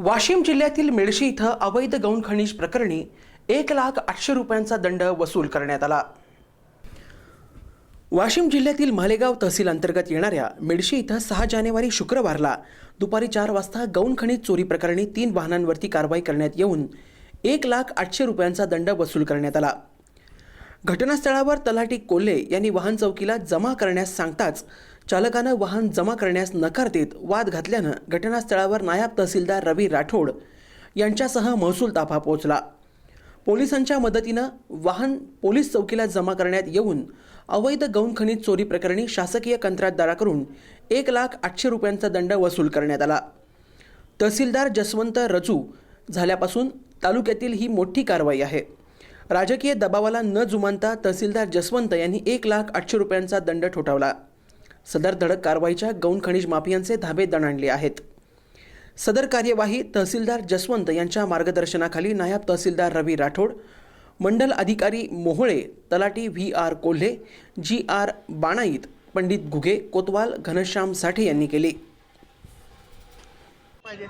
वाशिम जिल्ह्यातील मेडशी इथं अवैध गौण खनिज प्रकरणी एक लाख आठशे रुपयांचा दंड वसूल करण्यात आला. वाशिम जिल्ह्यातील मालेगाव तहसील अंतर्गत येणाऱ्या मेडशी इथं सहा जानेवारी शुक्रवारला दुपारी चार वाजता गौण खनिज चोरी प्रकरणी तीन वाहनांवरती कारवाई करण्यात येऊन एक लाख आठशे रुपयांचा दंड वसूल करण्यात आला. घटनास्थळावर तलाठी कोल्हे यांनी वाहन चौकीला जमा करण्यास सांगताच चालकानं वाहन जमा करण्यास नकार देत वाद घातल्यानं घटनास्थळावर नायब तहसीलदार रवी राठोड यांच्यासह महसूल ताफा पोहोचला. पोलिसांच्या मदतीनं वाहन पोलीस चौकीला जमा करण्यात येऊन अवैध गौण खनिज चोरी प्रकरणी शासकीय कंत्राटदाराकडून एक लाख आठशे रुपयांचा दंड वसूल करण्यात आला. तहसीलदार जसवंत रजू झाल्यापासून तालुक्यातील ही मोठी कारवाई आहे. राजकीय दबावाला न जुमानता तहसीलदार जसवंत यांनी एक लाख आठशे रुपयांचा दंड ठोठावला. सदर धडक कारवाईच्या गौण खनिज माफियांचे धाबे दणाणले आहेत. सदर कार्यवाही तहसीलदार जसवंत यांच्या मार्गदर्शनाखाली नायब तहसीलदार रवी राठोड मंडल अधिकारी Mohole talathi V R Kolhe G R Banait Pandit Ghuge कोतवाल घनश्याम साठे यांनी केली. पाहिजे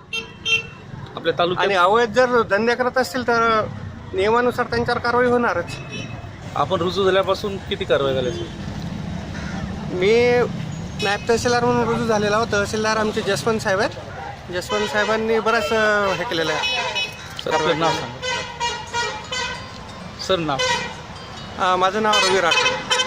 आपल्या तालुक्यात आणि अवैध जर धंदे करत असतील तर नियमानुसार त्यांच्यावर कारवाई होणारच. आपण रुजू झाल्यापासून किती कारवाई झाली असेल? मी नायब तहसीलदार म्हणून रुजू झालेला आहोत तहसीलदार आमचे जसवंत साहेब आहेत. जसवंत साहेबांनी बरंच अं, हे केलेलं आहे. सर आपलं नाव सांगा. सर नाव. अं, माझं नाव रवी राठोड.